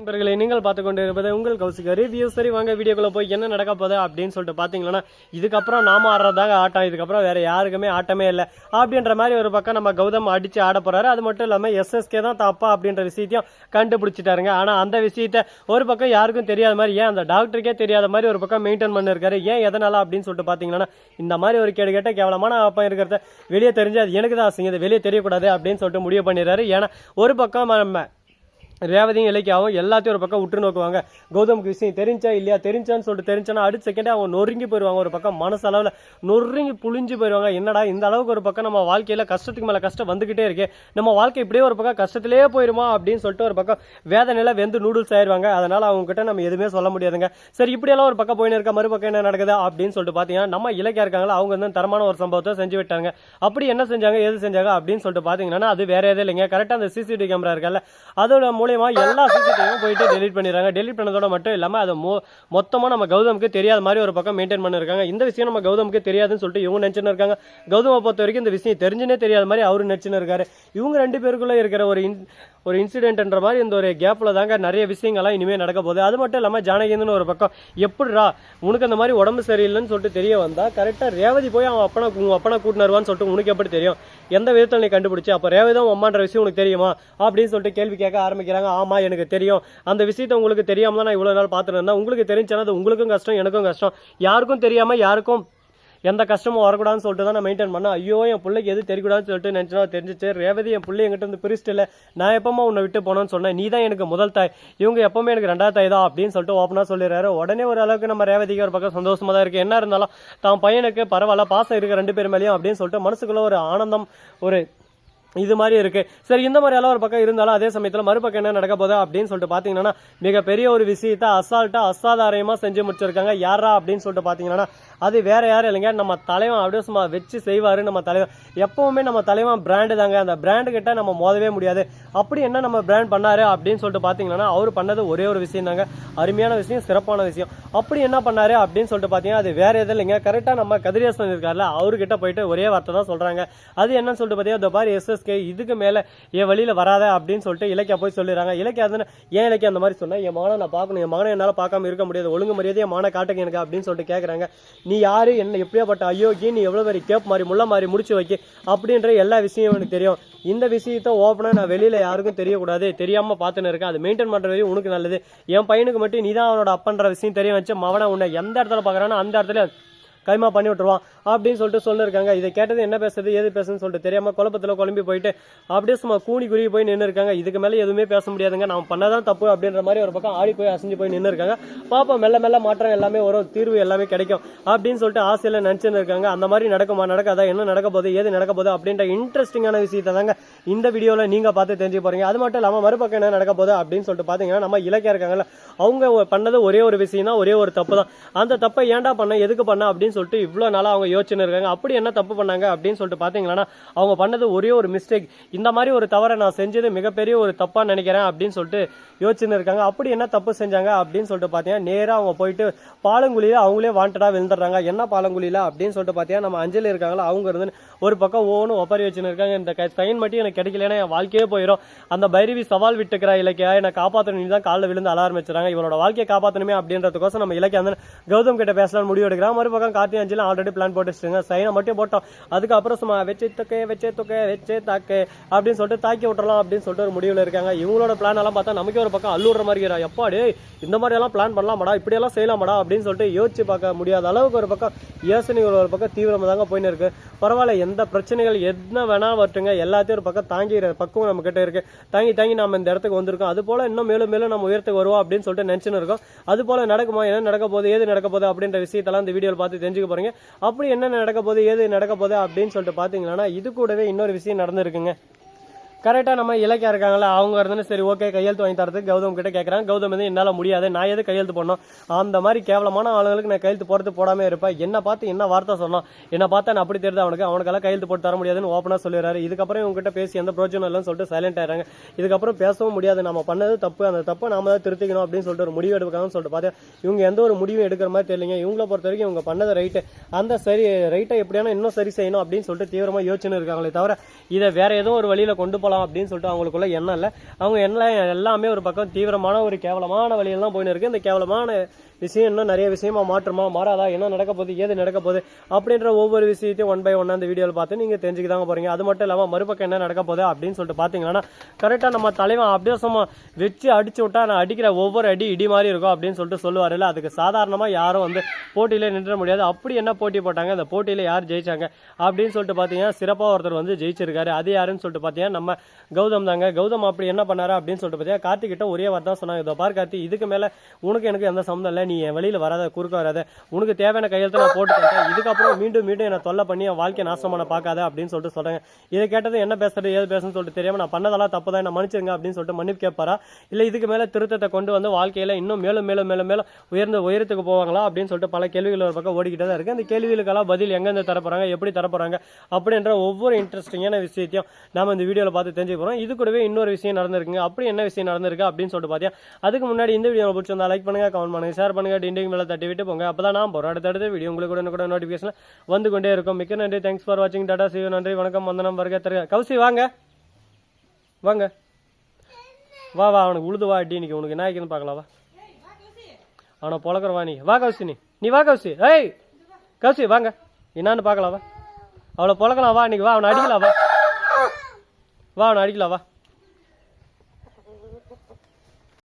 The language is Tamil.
நண்பர்களை நீங்கள் பார்த்து கொண்டு இருப்பது உங்கள் கௌசிக ரிவ்யூ சரி வாங்க வீடியோக்குள்ள போய் என்ன நடக்க போகுது அப்படின்னு சொல்லிட்டு பார்த்தீங்கன்னா இதுக்கப்புறம் நாம ஆடுறதாக ஆட்டம் இதுக்கப்புறம் வேற யாருக்குமே ஆட்டமே இல்லை. அப்படின்ற மாதிரி ஒரு பக்கம் நம்ம கௌதம் அடிச்சு ஆட போறாரு. அது மட்டும் இல்லாமல் எஸ்எஸ்கே தான் தப்பா அப்படின்ற விஷயத்தையும் கண்டுபிடிச்சிட்டாருங்க. ஆனால் அந்த விஷயத்த ஒரு பக்கம் யாருக்கும் தெரியாத மாதிரி ஏன் அந்த டாக்டருக்கே தெரியாத மாதிரி ஒரு பக்கம் மெயின்டைன் பண்ணிருக்காரு? ஏன் எதனால அப்படின்னு சொல்லிட்டு பார்த்தீங்கன்னா இந்த மாதிரி ஒரு கேடு கேட்ட கேவலமான அப்பம் இருக்கிறத வெளியே தெரிஞ்சு அது எனக்கு தான் அசிங்க வெளியே தெரியக்கூடாது அப்படின்னு சொல்லிட்டு முடிவு பண்ணிடுறாரு. ஏன்னா ஒரு பக்கம் நம்ம ரேவதியும் இலக்கியாவும் எல்லாத்தையும் ஒரு பக்கம் உற்று நோக்குவாங்க. கௌதமுக்கு விஷயம் தெரிஞ்சா இல்லையா? தெரிஞ்சான்னு சொல்லிட்டு தெரிஞ்சானா அடுத்த செகண்டே அவங்க நொறுங்கி போயிடுவாங்க ஒரு பக்கம் மனசளவில். நொறுங்கி புளிஞ்சு போயிடுவாங்க என்னடா இந்த அளவுக்கு ஒரு பக்கம் நம்ம வாழ்க்கையில் கஷ்டத்துக்கு மேலே கஷ்டம் வந்துக்கிட்டே இருக்கு. நம்ம வாழ்க்கை இப்படியே ஒரு பக்கம் கஷ்டத்திலேயே போயிருமா அப்படின்னு சொல்லிட்டு ஒரு பக்கம் வேதனையில வெந்து நூடுல்ஸ் ஆயிடுவாங்க அதனால் அவங்ககிட்ட நம்ம எதுவுமே சொல்ல முடியாதுங்க. சரி இப்படியெல்லாம் ஒரு பக்கம் போயின்னு இருக்க மறுபக்கம் என்ன நடக்குது அப்படின்னு சொல்லிட்டு பார்த்தீங்கன்னா நம்ம இலக்கியா இருக்காங்களா அவங்க வந்து தரமான ஒரு சம்பவத்தை செஞ்சு விட்டாங்க. அப்படி என்ன செஞ்சாங்க எது செஞ்சாங்க அப்படின்னு சொல்லிட்டு பார்த்தீங்கன்னா அது வேற எதுவும் இல்லைங்க. கரெக்டாக அந்த சிசிடிவி கேமரா இருக்கல அதோட மூலயமா எல்லா சிசிடிவியும் போயிட்டு டெலிட் பண்ணிடுறாங்க. டெலிட் பண்ணதோட மட்டும் இல்லாமல் அதை மொ மொத்தமாக நம்ம கௌதமுக்கு தெரியாத மாதிரி ஒரு பக்கம் மெயின்டைன் பண்ணிருக்காங்க. இந்த விஷயம் நம்ம கௌதமுக்கு தெரியாதுன்னு சொல்லிட்டு இவங்க நினச்சின்னு இருக்காங்க. கௌதமை பொறுத்த வரைக்கும் இந்த விஷயம் தெரிஞ்சுனே தெரியாத மாதிரி அவரு நினச்சின்னு இருக்காரு. இவங்க ரெண்டு பேருக்குள்ளே இருக்கிற ஒரு இன் ஒரு இன்சிடென்ட்ன்ற மாதிரி இந்த ஒரு கேப்ல தாங்க நிறைய விஷயங்கள்லாம் இனிமேல் நடக்க போகுது. அது மட்டும் இல்லாமல் ஜானகிந்தன் ஒரு பக்கம் எப்படிரா உனக்கு அந்த மாதிரி உடம்பு சரியில்லைன்னு சொல்லிட்டு தெரிய வந்தால் கரெக்டா ரேவதி போய் அவன் அப்பனை உங்கள் அப்பனை கூட்டினருவான்னு சொல்லிட்டு உனக்கு எப்படி தெரியும்? எந்த விதத்தில் நீ கண்டுபிடிச்சி? அப்போ ரேவதி தான் அம்மான்ற விஷயம் உனக்கு தெரியுமா? அப்படின்னு சொல்லிட்டு கேள்வி கேட்க கேட்குறாங்க ஆமா எனக்கு தெரியும். அந்த விஷயத்தை உங்களுக்கு தெரியாமல் தான் நான் இவ்வளோ நாள் பார்த்துருந்தேன் உங்களுக்கு தெரிஞ்சாலும் அது உங்களுக்கும் கஷ்டம் எனக்கும் கஷ்டம். யாருக்கும் தெரியாமல் யாருக்கும் எந்த கஷ்டமும் வரக்கூடாதுன்னு சொல்லிட்டு தான் நான் மெயின்டைன் பண்ணேன். ஐயோ என் பிள்ளைக்கு எது தெரியக்கூடாதுன்னு சொல்லிட்டு நினச்சினா தெரிஞ்சிச்சு. ரேவதி என் பிள்ளை என்கிட்ட வந்து பிரிச்சுட்டு இல்லை. நான் எப்பமா உன்னை விட்டு போனேன்னு சொன்னேன். நீ தான் எனக்கு முதல் தாய். இவங்க எப்பவுமே எனக்கு ரெண்டாவது தாய் தான் அப்படின்னு சொல்லிட்டு ஓப்பனாக சொல்லிடுறாரு. உடனே ஒரு அளவுக்கு நம்ம ரேவதிக்கு ஒரு பக்கம் சந்தோஷமாக தான் இருக்குது என்ன இருந்தாலும் தான் பையனுக்கு பரவாயில்ல பாசம் இருக்கு ரெண்டு பேர் மேலேயும் அப்படின்னு சொல்லிட்டு மனசுக்குள்ளே ஒரு ஆனந்தம் ஒரு இது மாதிரி இருக்கு. சரி இந்த மாதிரி எல்லாம் ஒரு பக்கம் இருந்தாலும் அதே சமயத்தில் மறுபக்கம் என்ன நடக்க போதா அப்படின்னு சொல்லிட்டு பாத்தீங்கன்னா மிகப்பெரிய ஒரு விஷயத்தை அசால்ட்டா அசாதாரியமா செஞ்சு முடிச்சிருக்காங்க. யாரா அப்படின்னு சொல்லிட்டு பாத்தீங்கன்னா அது வேற யாரும் இல்லைங்க. நம்ம தலைவன் அப்படியே சும்மா வச்சு செய்வாரு நம்ம தலைவன். எப்பவுமே நம்ம தலைவன் பிராண்டு தாங்க. அந்த பிராண்டு கிட்ட நம்ம மோதவே முடியாது. அப்படி என்ன நம்ம பிராண்ட் பண்ணாரு அப்படின்னு சொல்லிட்டு பாத்தீங்கன்னா அவர் பண்ணது ஒரே ஒரு விஷயம் தாங்க. அருமையான விஷயம் சிறப்பான விஷயம். அப்படி என்ன பண்ணாரு அப்படின்னு சொல்லிட்டு பாத்தீங்கன்னா அது வேற எதுவும் இல்லைங்க. கரெக்டா நம்ம கதிரேசன் இருக்கார்ல அவர்கிட்ட போயிட்டு ஒரே வார்த்தை தான் சொல்றாங்க. அது என்னன்னு சொல்லிட்டு பாத்தீங்கன்னா இந்த பாரு எஸ்எஸ்கே இதுக்கு மேல என் வழியில வராத அப்படின்னு சொல்லிட்டு இலக்கியா போய் சொல்லிடுறாங்க. இலக்கியா ஏன் இலக்கியா அந்த மாதிரி சொன்னா? என் மகனை நான் பார்க்கணும். என் மகனை என்னால பார்க்காம இருக்க முடியாது. ஒழுங்கு மரியாதை என் மகனை காட்டுங்க எனக்கு அப்படின்னு சொல்லிட்டு கேட்குறாங்க நீ யாரு? என்ன எப்படியாப்பட்ட அயோக்கி நீ எவ்வளோ பெரிய கேப் மாதிரி முள்ள மாதிரி முடிச்சு வைக்க? அப்படின்ற எல்லா விஷயமும் எனக்கு தெரியும். இந்த விஷயத்த ஓப்பனாக நான் வெளியில் யாருக்கும் தெரியக்கூடாது. தெரியாமல் பார்த்துன்னு இருக்கேன். அது மெயின்டைன் பண்ணுறது வரையும் உனக்கு நல்லது. என் பையனுக்கு மட்டும் நீ தான் அவனோட அப்பன்ற விஷயம் தெரிய வச்சு மவனை உன்னை எந்த இடத்துல பார்க்கறானோ அந்த இடத்துல கைமா பண்ணி விட்டுருவான் அப்படின்னு சொல்லிட்டு சொல்லிருக்காங்க. இதை கேட்டது என்ன பேசுறது ஏது பேசுன்னு சொல்லிட்டு தெரியாம குழப்பத்தில் குழம்பி போயிட்டு அப்படியே சும்மா கூனி குருவி போய் நின்று இருக்காங்க இதுக்கு மேலே எதுவுமே பேச முடியாதுங்க. நம்ம பண்ணதான் தப்பு அப்படின்ற மாதிரி ஒரு பக்கம் ஆடி போய் அசைஞ்சு போய் நின்று இருக்காங்க பாப்போம் மெல்ல மெல்ல மாற்றம் எல்லாமே வரும் தீர்வு எல்லாமே கிடைக்கும் அப்படின்னு சொல்லிட்டு ஆசையில நினைச்சுன்னு இருக்காங்க அந்த மாதிரி நடக்குமா நடக்காதா என்ன நடக்க போகுது ஏது நடக்க போகுது அப்படின்ற இன்ட்ரெஸ்டிங்கான விஷயத்தை தாங்க இந்த வீடியோவில் நீங்க பார்த்து தெரிஞ்சு போறீங்க. அது மட்டும் இல்லாமல் மறுபக்கம் என்ன நடக்க போகுது அப்படின்னு சொல்லிட்டு பார்த்தீங்கன்னா நம்ம இலக்கியா இருக்காங்கல்ல அவங்க பண்ணது ஒரே ஒரு விஷயம் தான் ஒரே ஒரு தப்பு தான் அந்த தப்பை ஏன்டா பண்ண எதுக்கு பண்ண அப்படின்னு சொல்லிட்டு இவ்வளோ நாளாக அவங்க யோசிச்சுன்னு இருக்காங்க. அப்படி என்ன தப்பு பண்ணாங்க அப்படின்னு சொல்லிட்டு பார்த்தீங்கன்னா அவங்க பண்ணது ஒரே ஒரு மிஸ்டேக் இந்த மாதிரி ஒரு தவறை நான் செஞ்சது மிகப்பெரிய ஒரு தப்பா நினைக்கிறேன் அப்படின்னு சொல்லிட்டு யோசிச்சுன்னு இருக்காங்க. அப்படி என்ன தப்பு செஞ்சாங்க அப்படின்னு சொல்லிட்டு பார்த்தீங்கன்னா நேராக அவங்க போயிட்டு பாலங்குழியில் அவங்களே வாண்டடாக விழுந்துடுறாங்க. என்ன பாலங்குழியில அப்படின்னு சொல்லிட்டு பார்த்தீங்கன்னா நம்ம அஞ்சலி இருக்காங்களா அவங்க இருந்து ஒரு பக்கம் ஓனும் ஒப்பரி வச்சுன்னு இருக்காங்க. இந்த சைன் மட்டும் எனக்கு கிடைக்கலன்னா என் வாழ்க்கையே போயிடும் அந்த பைரவி சவால் விட்டுக்கிறா இலக்கியா என்னை காப்பாற்றணும் தான் காலில் விழுந்து அலாரம் வச்சுறாங்க இவனோட வாழ்க்கையை காப்பாற்றணுமே அப்படின்றதுக்கோசம் நம்ம இலக்கிய வந்து கௌதம் கிட்ட பேசலாம்னு முடிவு எடுக்கிறான் மறுபக்கம் கார்த்தி அஞ்செல்லாம் ஆல்ரெடி பிளான் போட்டு வச்சுருங்க சைனை மட்டும் போட்டோம். அதுக்கப்புறம் சும்மா வச்சே தொக்கே வச்சே தொக்கே வச்சே தாக்கே அப்படின்னு சொல்லிட்டு தாக்கி விட்டுறலாம் அப்படின்னு சொல்லிட்டு ஒரு முடிவில் இருக்காங்க. இவங்களோட பிளான் எல்லாம் பார்த்தா நமக்கே ஒரு பக்கம் அள்ளுற மாதிரி இருக்கிறா எப்பாடி இந்த மாதிரி எல்லாம் பிளான் பண்ணலாமாடா? இப்படி எல்லாம் செய்யலாமாடா? அப்படின்னு சொல்லிட்டு யோசிச்சு பார்க்க முடியாத அளவுக்கு ஒரு பக்கம் யோசனைகள் ஒரு பக்கம் தீவிரமாக தாங்க போயின்னு இருக்கு. பரவாயில்ல எந்த பிரச்சனைகள் என்ன வேணா வரட்டுங்க. எல்லாத்தையும் ஒரு பக்கம் தாங்கிற பக்குவம் நம்ம கிட்ட இருக்கு. தாங்கி தாங்கி நம்ம இந்த இடத்துக்கு வந்திருக்கோம். அது போல இன்னும் மேலும் மேலும் நம்ம உயரத்துக்கு வருவோம் அப்படின்னு சொல்லிட்டு நினைச்சுன்னு இருக்கோம். அது போல நடக்குமா? என்ன நடக்க போகுது? ஏது நடக்க போகுது? அப்படின்ற விஷயத்தெல்லாம் இந்த வீடியோவில் பார்த்து தெரிஞ்சுக்க போறீங்க. அப்படி என்ன நடக்க போகுது ஏது நடக்க போகுது அப்படின்னு சொல்லிட்டு பாத்தீங்கன்னா இது கூடவே இன்னொரு விஷயம் நடந்திருக்குங்க. கரெக்டாக நம்ம இலக்கியா இருக்காங்களா அவங்க இருந்தாலும் சரி ஓகே கையெழுத்து வாங்கி தரதுக்கு கௌதம் கிட்ட கேட்குறாங்க கௌதம் வந்து என்னால் முடியாது நான் எது கையெழுத்து போடணும்? அந்த மாதிரி கேவலமான ஆளுங்களுக்கு நான் கையெழுத்து போகிறது போடாமல் இருப்பேன். என்ன பார்த்து என்ன வார்த்தை சொன்னான்? என்ன பார்த்தா நான் அப்படி தெரியுது அவனுக்கு. அவனுக்கெல்லாம் கையெழுத்து போட்டு தர முடியாதுன்னு ஓப்பனாக சொல்லிடுறாரு. இதுக்கப்புறம் இவங்ககிட்ட பேசி எந்த பிரோஜனம் இல்லைன்னு சொல்லிட்டு சைலண்ட் ஆயிடுறாங்க இதுக்கப்புறம் பேசவும் முடியாது. நம்ம பண்ணது தப்பு. அந்த தப்பை நாம தான் திருத்திக்கணும் அப்படின்னு சொல்லிட்டு ஒரு முடிவு எடுக்கணும்னு சொல்லிட்டு பார்த்தேன் இவங்க எந்த ஒரு முடிவும் எடுக்கிற மாதிரி தெரியலங்க. இவங்கள பொறுத்த வரைக்கும் இவங்க பண்ணது ரைட்டு அந்த சரி ரைட்டை எப்படியான இன்னும் சரி செய்யணும் அப்படின்னு சொல்லிட்டு தீவிரமாக யோசிச்சுன்னு இருக்காங்களே தவிர இதை வேற ஏதோ ஒரு வழியில் கொண்டு போகலாம் போகலாம் அப்படின்னு சொல்லிட்டு அவங்களுக்குள்ள எண்ணம் இல்லை. அவங்க எண்ணம் எல்லாமே ஒரு பக்கம் தீவிரமான ஒரு கேவலமான வழியெல்லாம் போயின்னு இருக்கு. இந்த கேவலமான விஷயம் இன்னும் நிறைய விஷயமா மாற்றுமா மாறாதா? என்ன நடக்க போகுது? ஏது நடக்க போகுது? அப்படின்ற ஒவ்வொரு விஷயத்தையும் ஒன் பை ஒன் அந்த வீடியோவில் பார்த்து நீங்கள் தெரிஞ்சுக்க தாங்க போகிறீங்க அது மட்டும் இல்லாமல் மறுபக்கம் என்ன நடக்க போகுது அப்படின்னு சொல்லிட்டு பார்த்தீங்கன்னா கரெக்டாக நம்ம தலைவன் அபியாசமா வச்சு அடிச்சு விட்டா நான் அடிக்கிற ஒவ்வொரு அடி இடி மாதிரி இருக்கும் அப்படின்னு சொல்லிட்டு சொல்லுவாருல்ல. அதுக்கு சாதாரணமாக யாரும் வந்து போட்டியில் நின்ற முடியாது. அப்படி என்ன போட்டி போட்டாங்க? அந்த போட்டியில் யார் ஜெயிச்சாங்க? அப்படின்னு சொல்லிட்டு பார்த்தீங்கன்னா சிறப்பாக ஒருத்தர் வந்து ஜெயிச்சிருக்காரு. அது யாருன்னு சொல்லிட்டு பார்த்தீங்கன்னா நம்ம கௌதம் தாங்க. கௌதம் அப்படி என்ன பண்ணாரு அப்படின்னு சொல்லிட்டு பார்த்தீங்கன்னா கார்த்திகிட்ட ஒரே வார்த்தை சொன்னாங்க. இதோ பார் கார்த்தி இதுக்கு மேலே உனக்கு எனக்கு எந்த சம்மந்தம் இல்லை. நீ என் வெளியில் வராத குறுக்க வராத உனக்கு தேவையான கையெழுத்து நான் போட்டு தந்தேன் இதுக்கப்புறம் மீண்டும் மீண்டும் என்னை தொல்லை பண்ணி என் வாழ்க்கையை நாசமான பார்க்காத அப்படின்னு சொல்லிட்டு சொல்றாங்க. இதை கேட்டது என்ன பேசுறது ஏது பேசுன்னு சொல்லிட்டு தெரியாமல் நான் பண்ணதெல்லாம் தப்பு தான் என்ன மன்னிச்சிருங்க அப்படின்னு சொல்லிட்டு மன்னிப்பு கேட்பாரா? இல்லை இதுக்கு மேலே திருத்தத்தை கொண்டு வந்து வாழ்க்கையில் இன்னும் மேலும் மேலும் மேலும் மேலும் உயர்ந்த உயரத்துக்கு போவாங்களா அப்படின்னு சொல்லிட்டு பல கேள்விகள் ஒரு பக்கம் ஓடிக்கிட்டே தான் இருக்குது அந்த கேள்விகளுக்கெல்லாம் பதில் எங்கேருந்து தரப்போகிறாங்க எப்படி தரப்போகிறாங்க அப்படின்ற ஒவ்வொரு இன்ட்ரெஸ்டிங்கான விஷயத்தையும் நம்ம இந்த வீடியோவில் பார்த்து தெரிஞ்சுக்க போகிறோம் இது கூடவே இன்னொரு விஷயம் நடந்திருக்குங்க. அப்படி என்ன விஷயம் நடந்திருக்கு அப்படின்னு சொல்லிட்டு பார்த்தீங்கன்னா அதுக்கு முன்னாடி இந்த வீடியோ பிடிச்சிருந்தா லைக் பண்ணுங்க கமெண்ட் பண்ணுங்க ஷேர் பண்ணுங்கள் டிண்டிங் மேலே தட்டி விட்டு போங்க. அப்பதான் நான் போறோம். அடுத்தடுத்த வீடியோ உங்களுக்கு கூட கூட நோட்டிஃபிகேஷன் வந்து கொண்டே இருக்கும். மிக்க நன்றி. தேங்க்ஸ் ஃபார் வாட்சிங் டாடா சிவ நன்றி. வணக்கம். வந்தனம் வருக தருக. கௌசி வாங்க. வாங்க. வா வா. அவனுக்கு உழுது வா அடி. இன்னைக்கு உனக்கு என்ன ஆயிக்குன்னு பார்க்கலாம் வா. அவனை பொழக்கிற வா நீ. வா கவுசி நீ. நீ வா கவுசி ஏய்! கவுசி வாங்க. என்னான்னு பார்க்கலாம் வா. அவளை பொழக்கலாம் வா. இன்னைக்கு வா. அவனை அடிக்கலாம் வா. வா அவனை அடிக்கலாம் வா.